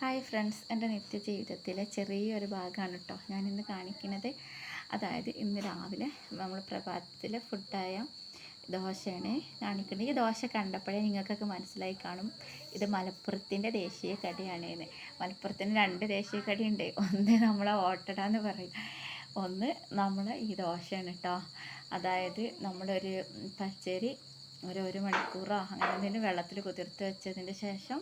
Hi friends എന്റെ നിത്യജീവിതത്തിലെ ചെറിയൊരു ഭാഗമാണ് കേട്ടോ ഞാനിന്ന് കാണിക്കുന്നത്. അതായത് ഇന്ന് രാവിലെ നമ്മൾ പ്രഭാതത്തിൽ ഫുഡായ ദോശയാണ് കാണിക്കുന്നത്. ഈ ദോശ കണ്ടപ്പോഴേ നിങ്ങൾക്കൊക്കെ മനസ്സിലായി കാണും. ഇത് മലപ്പുറത്തിന്റെ ദേശീയ കടിയാണ് എന്ന് മലപ്പുറത്തിന് രണ്ട് ദേശീയ കടിയുണ്ട്. ഒന്ന് നമ്മളെ ഓട്ടട എന്ന് പറയും. ഒന്ന് നമ്മൾ ഈ ദോശയാണ് കേട്ടോ അതായത് നമ്മളൊരു പച്ചരി ഒരു ഒരു മണിക്കൂറോ അങ്ങനെ എന്തെങ്കിലും വെള്ളത്തിൽ കുതിർത്ത് വെച്ചതിന് ശേഷം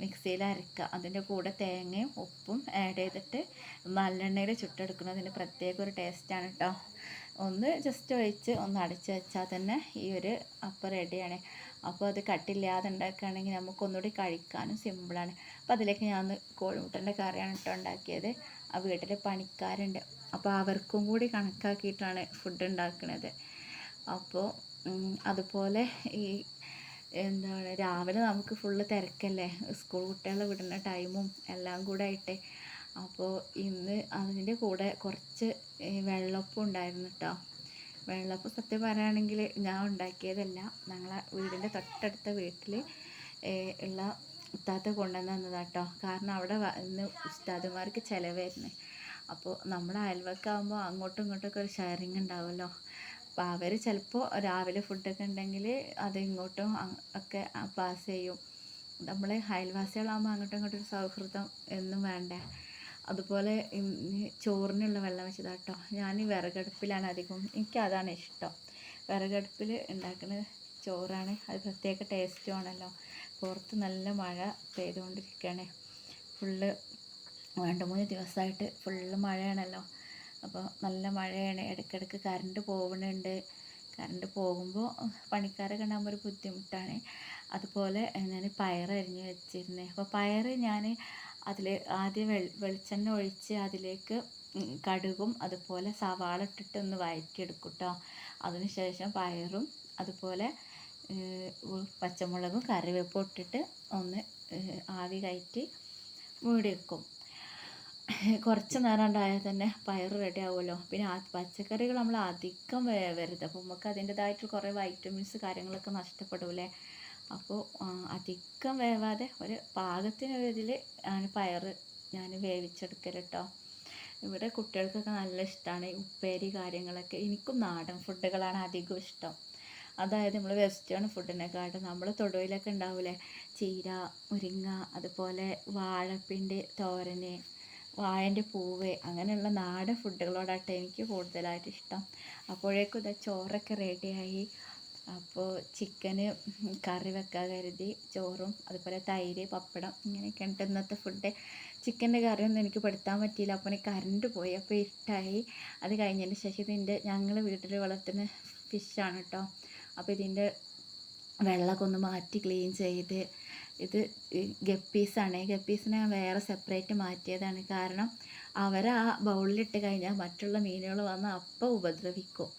മിക്സിയിൽ അരക്കുക അതിന്റെ കൂടെ തേങ്ങയും ഉപ്പും ആഡ് ചെയ്തിട്ട് നല്ലെണ്ണയിൽ ചുട്ടെടുക്കുന്നതിന് പ്രത്യേക ഒരു ടേസ്റ്റാണ് കേട്ടോ ഒന്ന് ജസ്റ്റ് ഒഴിച്ച് ഒന്ന് അടച്ച് വെച്ചാൽ തന്നെ ഈ ഒരു അപ്പം റെഡിയാണ് അപ്പോൾ അത് കട്ടില്ലാതെ ഉണ്ടാക്കുകയാണെങ്കിൽ നമുക്കൊന്നുകൂടി കഴിക്കാനും സിമ്പിളാണ് അപ്പോൾ അതിലേക്ക് ഞാൻ കോഴിമുട്ടന്റെ കറിയാണ് കേട്ടോ ഉണ്ടാക്കിയത്. ആ വീട്ടിൽ പണിക്കാരുണ്ട്. അപ്പോൾ അവർക്കും കൂടി കണക്കാക്കിയിട്ടാണ് ഫുഡ് ഉണ്ടാക്കുന്നത് അപ്പോൾ അതുപോലെ ഈ എന്താണ് രാവിലെ നമുക്ക് ഫുള്ള് തിരക്കല്ലേ? സ്കൂൾ കുട്ടികളെ വിടുന്ന ടൈമും എല്ലാം കൂടെ ആയിട്ട്. അപ്പോൾ ഇന്ന് അതിന്റെ കൂടെ കുറച്ച് വെള്ളപ്പം ഉണ്ടായിരുന്നു കേട്ടോ വെള്ളപ്പം സത്യം പറയുകയാണെങ്കിൽ ഞാൻ ഉണ്ടാക്കിയതല്ല. ഞങ്ങളെ വീടിന്റെ തൊട്ടടുത്ത വീട്ടിൽ ഉള്ള ഉസ്താദ കൊണ്ടുവന്ന് തന്നതാണ് കേട്ടോ കാരണം അവിടെ ഇന്ന് ഉസ്താദുമാർക്ക് ചിലവായിരുന്നു. അപ്പോൾ നമ്മുടെ അയൽവക്കാകുമ്പോൾ അങ്ങോട്ടും ഇങ്ങോട്ടൊക്കെ ഒരു ഷെയറിങ് ഉണ്ടാവുമല്ലോ അപ്പോൾ അവർ ചിലപ്പോൾ രാവിലെ ഫുഡൊക്കെ ഉണ്ടെങ്കിൽ അത് ഇങ്ങോട്ടും ഒക്കെ പാസ് ചെയ്യും. നമ്മൾ അയൽവാസികളാകുമ്പോൾ അങ്ങോട്ടും ഇങ്ങോട്ടും ഒരു സൗഹൃദം എന്നും വേണ്ടേ? അതുപോലെ ചോറിനുള്ള വെള്ളം വെച്ചതാണ് കേട്ടോ ഞാൻ വിറകടുപ്പിലാണ് അധികം എനിക്ക് അതാണ് ഇഷ്ടം. വിറകടുപ്പിൽ ഉണ്ടാക്കുന്ന ചോറാണ്. അത് പ്രത്യേക ടേസ്റ്റും ആണല്ലോ. പുറത്ത് നല്ല മഴ പെയ്തുകൊണ്ടിരിക്കുകയാണ് ഫുള്ള് രണ്ട് മൂന്ന് ദിവസമായിട്ട് ഫുള്ള് മഴയാണല്ലോ. അപ്പോൾ നല്ല മഴയാണ്. ഇടയ്ക്കിടയ്ക്ക് കറണ്ട് പോകുന്നുണ്ട് കറണ്ട് പോകുമ്പോൾ പണിക്കാരെ കാണാൻ ഒരു ബുദ്ധിമുട്ടാണ്. അതുപോലെ ഞാൻ പയർ അരിഞ്ഞ് വെച്ചിരുന്നത് അപ്പോൾ പയർ ഞാൻ അതിൽ ആദ്യം വെൾ വെളിച്ചെണ്ണ ഒഴിച്ച് അതിലേക്ക് കടുകും അതുപോലെ സവാള ഇട്ടിട്ട് ഒന്ന് വഴറ്റിയെടുക്കും കേട്ടോ അതിനുശേഷം പയറും അതുപോലെ പച്ചമുളകും കറിവേപ്പും ഇട്ടിട്ട് ഒന്ന് ആവി കയറ്റി മൂടി വെക്കും കുറച്ച് നേരം ഉണ്ടായാൽ തന്നെ പയർ റെഡി ആവുമല്ലോ. പിന്നെ പച്ചക്കറികൾ നമ്മൾ അധികം വേവരുത് അപ്പോൾ നമുക്ക് അതിന്റെതായിട്ട് കുറേ വൈറ്റമിൻസ് കാര്യങ്ങളൊക്കെ നഷ്ടപ്പെടൂലേ അപ്പോൾ അധികം വേവാതെ ഒരു പാകത്തിനൊരിതിൽ ആണ് പയർ ഞാൻ വേവിച്ചെടുക്കൽ കേട്ടോ ഇവിടെ കുട്ടികൾക്കൊക്കെ നല്ല ഇഷ്ടമാണ് ഉപ്പേരി കാര്യങ്ങളൊക്കെ. എനിക്കും നാടൻ ഫുഡുകളാണ് അധികം ഇഷ്ടം. അതായത് നമ്മൾ വെസ്റ്റേൺ ഫുഡിനെക്കാട്ടും നമ്മൾ തൊടുവിലൊക്കെ ഉണ്ടാവില്ലേ ചീര മുരിങ്ങ അതുപോലെ വാഴപ്പിണ്ടി തോരന് വാഴന്റെ പൂവ് അങ്ങനെയുള്ള നാടൻ ഫുഡുകളോടാട്ടെ എനിക്ക് കൂടുതലായിട്ട് ഇഷ്ടം. അപ്പോഴേക്കും ഇതാ ചോറൊക്കെ റെഡിയായി അപ്പോൾ ചിക്കന് കറി വെക്കാൻ കരുതി. ചോറും അതുപോലെ തൈര് പപ്പടം ഇങ്ങനെയൊക്കെ ഉണ്ട് ഇന്നത്തെ ഫുഡ് ചിക്കന്റെ കറിയൊന്നും എനിക്ക് പെടുത്താൻ പറ്റിയില്ല. അപ്പോൾ കറണ്ട് പോയി. അപ്പോൾ ഇരുട്ടായി അത് കഴിഞ്ഞതിന് ശേഷം ഇതിന്റെ ഞങ്ങൾ വീട്ടിൽ വളർത്തുന്ന ഫിഷാണ് കേട്ടോ. അപ്പോൾ ഇതിന്റെ വെള്ളമൊക്കെ ഒന്ന് മാറ്റി ക്ലീൻ ചെയ്ത് ഇത് ഗപ്പീസാണ് ഗപ്പീസിനെ വേറെ സെപ്പറേറ്റ് മാറ്റിയതാണ്. കാരണം അവർ ആ ബൗളിലിട്ട് കഴിഞ്ഞാൽ മറ്റുള്ള മീനുകൾ വന്ന് അപ്പം ഉപദ്രവിക്കും.